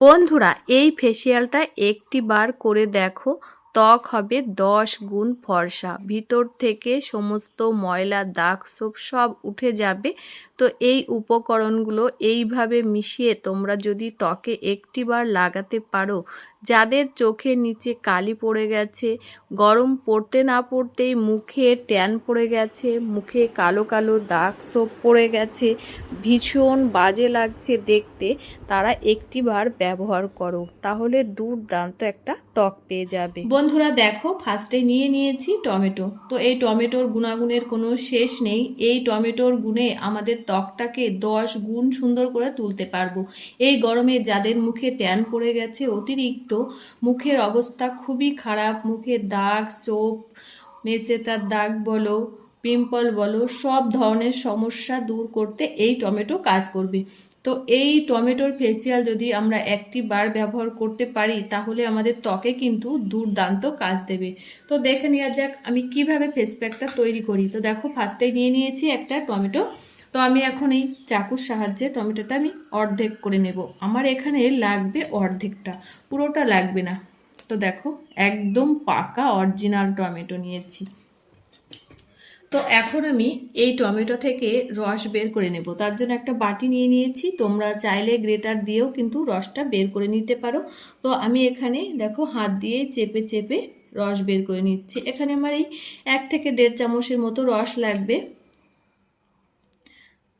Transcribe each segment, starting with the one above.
বন্ধুরা, এই ফেসিয়ালটা একটি বার করে দেখো। ত্বক হবে দশ গুণ ফর্সা। ভিতর থেকে সমস্ত ময়লা, দাগ সব সব উঠে যাবে। তো এই উপকরণগুলো এইভাবে মিশিয়ে তোমরা যদি ত্বকে একটিবার লাগাতে পারো যাদের চোখের নিচে কালি পড়ে গেছে, গরম পড়তে না পড়তেই মুখে ট্যান পড়ে গেছে, মুখে কালো কালো দাগ সব পড়ে গেছে, ভীষণ বাজে লাগছে দেখতে। তারা একটিবার ব্যবহার করো, তাহলে দুর্দান্ত একটা ত্বক পেয়ে যাবে। বন্ধুরা দেখো ফার্স্টে নিয়ে নিয়েছি টমেটো। তো এই টমেটোর গুণাগুণের কোনো শেষ নেই। এই টমেটোর গুণে আমাদের ত্বকটাকে দশ গুণ সুন্দর করে তুলতে পারব। এই গরমে যাদের মুখে ট্যান পড়ে গেছে, অতিরিক্ত মুখের অবস্থা খুবই খারাপ। মুখে দাগ সোপ মেসেতার দাগ বলো, পিম্পল বলো, সব ধরনের সমস্যা দূর করতে এই টমেটো কাজ করবে। তো এই টমেটোর ফেসিয়াল যদি আমরা একটি বার ব্যবহার করতে পারি, তাহলে আমাদের ত্বকে কিন্তু দুর্দান্ত কাজ দেবে। তো দেখে নেওয়া যাক আমি কীভাবে ফেস প্যাকটা তৈরি করি। তো দেখো ফার্স্টেই নিয়ে নিয়েছি একটা টমেটো। তো আমি এখন এই চাকুর সাহায্যে টমেটোটা আমি অর্ধেক করে নেব। আমার এখানে লাগবে অর্ধেকটা, পুরোটা লাগবে না। তো দেখো, একদম পাকা অরিজিনাল টমেটো নিয়েছি। তো এখন আমি এই টমেটো থেকে রস বের করে নেব। তার জন্য একটা বাটি নিয়ে নিয়েছি। তোমরা চাইলে গ্রেটার দিয়েও কিন্তু রসটা বের করে নিতে পারো। তো আমি এখানে দেখো, হাত দিয়ে চেপে চেপে রস বের করে নিচ্ছি। এখানে আমার এই এক থেকে দেড় চামচের মতো রস লাগবে।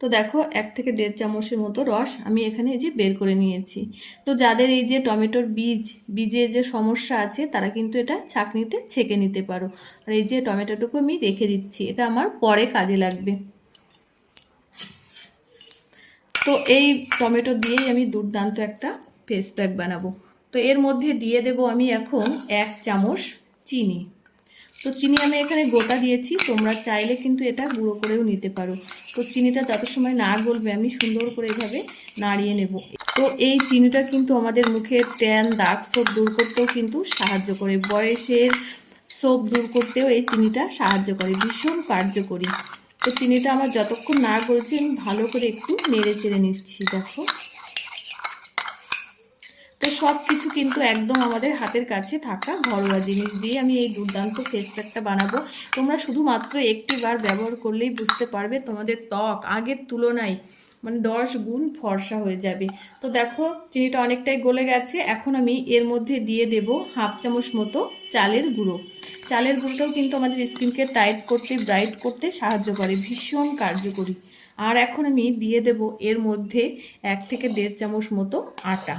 তো দেখো, এক থেকে দেড় চামচের মতো রস আমি এখানে এই যে বের করে নিয়েছি। তো যাদের এই যে টমেটোর বীজ বীজে যে সমস্যা আছে, তারা কিন্তু এটা ছাঁকনিতে ছেঁকে নিতে পারো। আর এই যে টমেটোটুকু আমি রেখে দিচ্ছি, এটা আমার পরে কাজে লাগবে। তো এই টমেটো দিয়েই আমি দুর্দান্ত একটা ফেস প্যাক বানাবো। তো এর মধ্যে দিয়ে দেব আমি এখন এক চামচ চিনি। তো চিনি আমি এখানে গোটা দিয়েছি, তোমরা চাইলে কিন্তু এটা গুঁড়ো করেও নিতে পারো। তো চিনিটা যত সময় না গলবে, আমি সুন্দর করে এভাবে নাড়িয়ে নেব। তো এই চিনিটা কিন্তু আমাদের মুখের ট্যান দাগ সব দূর করতেও কিন্তু সাহায্য করে। বয়সের সব দূর করতেও এই চিনিটা সাহায্য করে, ভীষণ কার্যকরী। তো চিনিটা আমার যতক্ষণ না গলছে, আমি ভালো করে একটু নেড়ে চেড়ে নিচ্ছি, দেখো। সব কিছু কিন্তু একদম আমাদের হাতের কাছে থাকা ঘরোয়া জিনিস দিয়ে আমি এই দুর্দান্ত ফেস প্যাকটা বানাবো। তোমরা শুধুমাত্র একটি বার ব্যবহার করলেই বুঝতে পারবে তোমাদের ত্বক আগের তুলনায় মানে দশ গুণ ফর্সা হয়ে যাবে। তো দেখো চিনিটা অনেকটাই গলে গেছে, এখন আমি এর মধ্যে দিয়ে দেব হাফ চামচ মতো চালের গুঁড়ো। চালের গুঁড়োটাও কিন্তু আমাদের স্কিনকে টাইট করতে ব্রাইট করতে সাহায্য করে, ভীষণ কার্যকরী। আর এখন আমি দিয়ে দেব এর মধ্যে এক থেকে দেড় চামচ মতো আটা।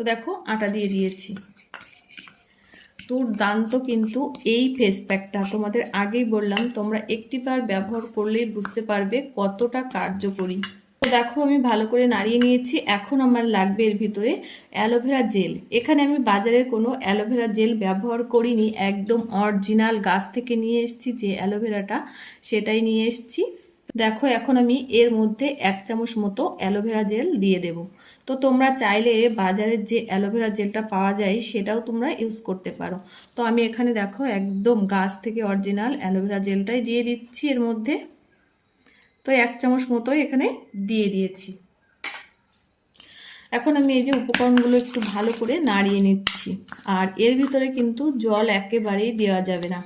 তো দেখো আটা দিয়ে দিয়েছি। দুর্দান্ত কিন্তু এই ফেস প্যাকটা তোমাদের আগেই বললাম, তোমরা একটিবার ব্যবহার করলেই বুঝতে পারবে কতটা কার্যকরী। তো দেখো আমি ভালো করে নাড়িয়ে নিয়েছি। এখন আমার লাগবে এর ভিতরে অ্যালোভেরা জেল। এখানে আমি বাজারের কোনো অ্যালোভেরা জেল ব্যবহার করিনি। একদম অরিজিনাল গাছ থেকে নিয়ে এসেছি যে অ্যালোভেরাটা, সেটাই নিয়ে এসেছি। দেখো, এখন আমি এর মধ্যে এক চামচ মতো অ্যালোভেরা জেল দিয়ে দেব। তো তোমরা চাইলে বাজারের যে অ্যালোভেরা জেলটা পাওয়া যায়, সেটাও তোমরা ইউজ করতে পারো। তো আমি এখানে দেখো, একদম গাছ থেকে অরিজিনাল অ্যালোভেরা জেলটাই দিয়ে দিচ্ছি এর মধ্যে। তো এক চামচ মতোই এখানে দিয়ে দিয়েছি। এখন আমি এই যে উপকরণগুলো একটু ভালো করে নাড়িয়ে নিচ্ছি। আর এর ভিতরে কিন্তু জল একেবারেই দেওয়া যাবে না।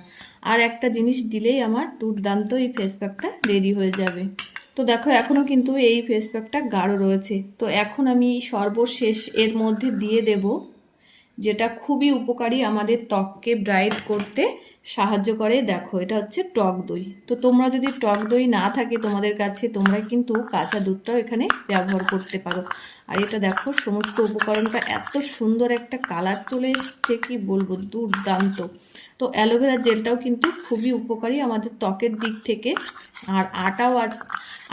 আর একটা জিনিস দিলেই আমার দুর্দান্ত এই ফেস প্যাকটা রেডি হয়ে যাবে। তো দেখো এখনও কিন্তু এই ফেস প্যাকটা গাঢ় রয়েছে। তো এখন আমি সর্বশেষ এর মধ্যে দিয়ে দেব, যেটা খুবই উপকারী আমাদের ত্বককে ব্রাইট করতে সাহায্য করে। দেখো, এটা হচ্ছে টক দই। তো তোমরা যদি টক দই না থাকে তোমাদের কাছে, তোমরা কিন্তু কাঁচা দুধটাও এখানে ব্যবহার করতে পারো। আর এটা দেখো, সমস্ত উপকরণটা এত সুন্দর একটা কালার চলে এসছে, কি বলব, দুর্দান্ত। তো অ্যালোভেরা জেলটাও কিন্তু খুবই উপকারী আমাদের ত্বকের দিক থেকে। আর আটাও আজ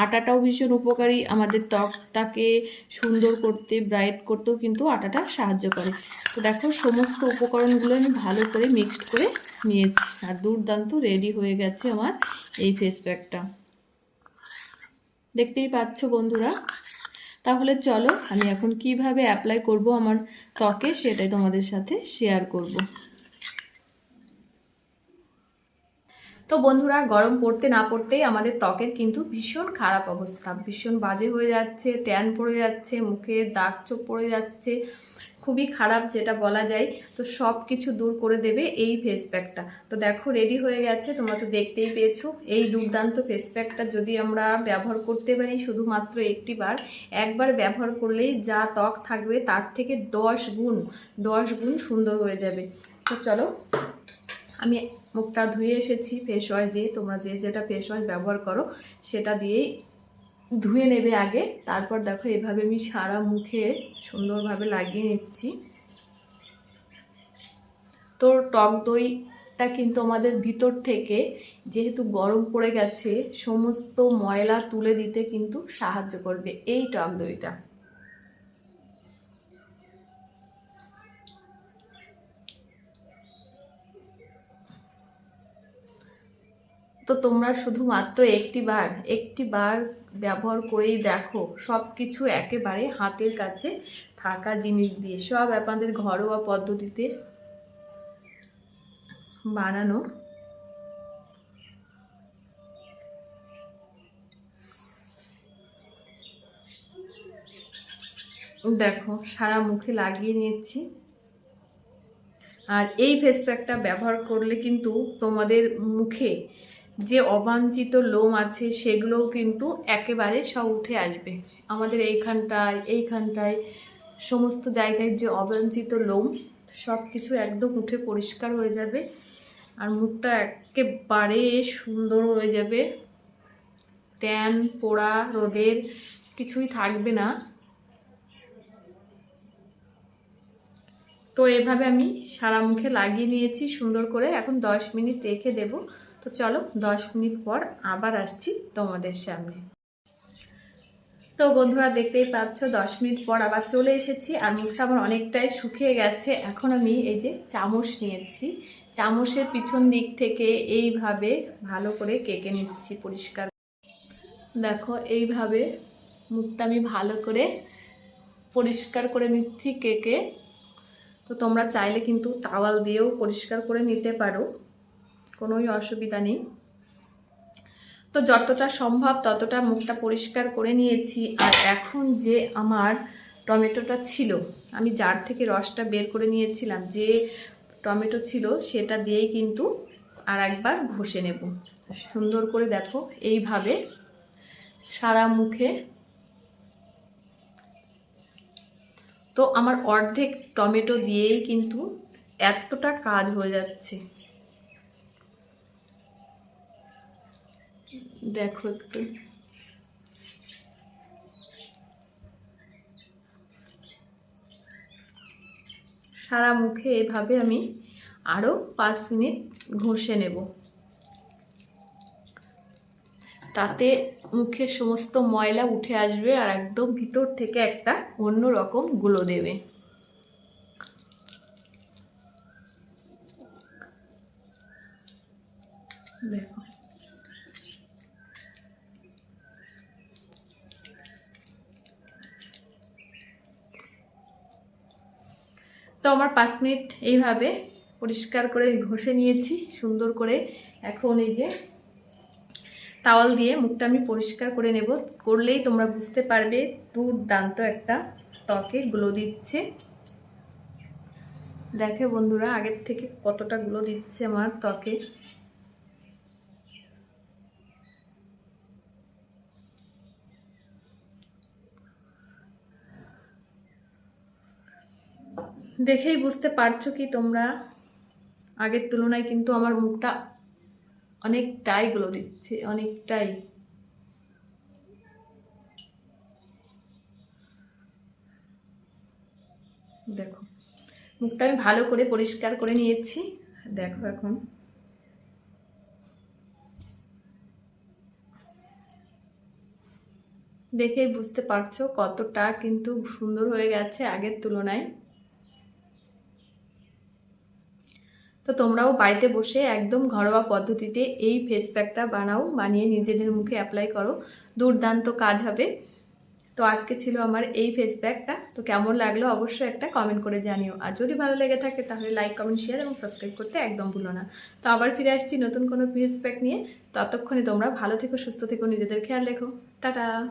আটাটাও ভীষণ উপকারী আমাদের ত্বকটাকে সুন্দর করতে ব্রাইট করতেও কিন্তু আটাটা সাহায্য করে। তো দেখো, সমস্ত উপকরণগুলো আমি ভালো করে মিক্সড করে নিয়েছি। আর দুর্দান্ত রেডি হয়ে গেছে আমার এই ফেস প্যাকটা দেখতেই পাচ্ছ বন্ধুরা? তাহলে চলো, আমি এখন কীভাবে অ্যাপ্লাই করব আমার ত্বকে সেটাই তোমাদের সাথে শেয়ার করব। তো বন্ধুরা, গরম পড়তে না পড়তেই আমাদের ত্বকের কিন্তু ভীষণ খারাপ অবস্থা। ভীষণ বাজে হয়ে যাচ্ছে, ট্যান পড়ে যাচ্ছে, মুখে দাগ চোখ পড়ে যাচ্ছে, খুবই খারাপ যেটা বলা যায়। তো সব কিছু দূর করে দেবে এই ফেস প্যাকটা তো দেখো রেডি হয়ে গেছে, তোমরা তো দেখতেই পেয়েছ। এই দুর্দান্ত ফেস প্যাকটা যদি আমরা ব্যবহার করতে পারি, শুধুমাত্র একটি বার একবার ব্যবহার করলেই যা ত্বক থাকবে, তার থেকে দশ গুণ দশ গুণ সুন্দর হয়ে যাবে। তো চলো আমি মুখটা ধুয়ে এসেছি ফেস ওয়াশ দিয়ে। তোমরা যে যেটা ফেস ওয়াশ ব্যবহার করো, সেটা দিয়েই ধুয়ে নেবে আগে। তারপর দেখো, এভাবে আমি সারা মুখে সুন্দরভাবে লাগিয়ে নিচ্ছি। তো টক দইটা কিন্তু আমাদের ভিতর থেকে যেহেতু গরম পড়ে গেছে, সমস্ত ময়লা তুলে দিতে কিন্তু সাহায্য করবে এই টক দইটা। তো তোমরা শুধুমাত্র একটি বার একটি বার ব্যবহার করেই দেখো সব কিছু একেবারে হাতের কাছে থাকা জিনিস দিয়ে। সব আপনাদের ঘরোয়া পদ্ধতিতে বানানো। দেখো, সারা মুখে লাগিয়ে নিয়েছি। আর এই ফেস প্যাকটা ব্যবহার করলে কিন্তু তোমাদের মুখে যে অবাঞ্ছিত লোম আছে, সেগুলোও কিন্তু একেবারে সব উঠে আসবে। আমাদের এইখানটায় এইখানটায় সমস্ত জায়গায় যে অবাঞ্ছিত লোম সব কিছু একদম উঠে পরিষ্কার হয়ে যাবে আর মুখটা একেবারে সুন্দর হয়ে যাবে। ট্যান, পোড়া, রোদের কিছুই থাকবে না। তো এভাবে আমি সারা মুখে লাগিয়ে নিয়েছি সুন্দর করে। এখন দশ মিনিট রেখে দেবো। তো চলো, দশ মিনিট পর আবার আসছি তোমাদের সামনে। তো বন্ধুরা, দেখতেই পাচ্ছ, দশ মিনিট পর আবার চলে এসেছি। আর মুখটা আমার অনেকটাই শুকিয়ে গেছে। এখন আমি এই যে চামচ নিয়েছি। চামচের পিছন দিক থেকে এইভাবে ভালো করে কেকে নিচ্ছি পরিষ্কার। দেখো, এইভাবে মুখটা আমি ভালো করে পরিষ্কার করে নিচ্ছি কেকে তো তোমরা চাইলে কিন্তু তাওয়াল দিয়েও পরিষ্কার করে নিতে পারো, কোনোই অসুবিধা নেই। তো যতটা সম্ভব ততটা মুখটা পরিষ্কার করে নিয়েছি। আর এখন যে আমার টমেটোটা ছিল, আমি জার থেকে রসটা বের করে নিয়েছিলাম, যে টমেটো ছিল সেটা দিয়েই কিন্তু আর একবার ঘষে নেব। সুন্দর করে দেখো, এইভাবে সারা মুখে তো আমার অর্ধেক টমেটো দিয়েই কিন্তু এতটা কাজ হয়ে যাচ্ছে। দেখো একটু। সারা মুখে এভাবে আমি আরও পাঁচ মিনিট ঘষে নেব। তাতে মুখের সমস্ত ময়লা উঠে আসবে আর একদম ভিতর থেকে একটা অন্য রকমগুলো দেবে। দেখো। তো আমার পাঁচ মিনিট এইভাবে পরিষ্কার করে ঘষে নিয়েছি, সুন্দর করে। এখন এই যে তাওয়াল দিয়ে মুখটা আমি পরিষ্কার করে নেব। করলেই তোমরা বুঝতে পারবে, দুর্দান্ত একটা ত্বকে গ্লো দিচ্ছে। দেখে বন্ধুরা, আগের থেকে কতটা গ্লো দিচ্ছে আমার ত্বকে। দেখেই বুঝতে পারছ কি তোমরা? আগের তুলনায় কিন্তু আমার মুখটা অনেকটাই গ্লো দিচ্ছে, অনেকটাই। দেখো, মুখটা আমি ভালো করে পরিষ্কার করে নিয়েছি। দেখো এখন। দেখেই বুঝতে পারছ কতটা কিন্তু সুন্দর হয়ে গেছে আগের তুলনায়। তো তোমরাও বাড়িতে বসে একদম ঘরোয়া পদ্ধতিতে এই ফেস প্যাকটা বানাও, বানিয়ে নিজেদের মুখে অ্যাপ্লাই করো। দুর্দান্ত কাজ হবে। তো আজকে ছিল আমার এই ফেস প্যাকটা তো কেমন লাগল অবশ্যই একটা কমেন্ট করে জানিও। আর যদি ভালো লেগে থাকে তাহলে লাইক কমেন্ট শেয়ার এবং সাবস্ক্রাইব করতে একদম ভুলো না। তো আবার ফিরে আসছি নতুন কোনো ফেস প্যাক নিয়ে। ততক্ষণে তোমরা ভালো থেকো, সুস্থ থেকো, নিজেদের খেয়াল রেখো। টাটা!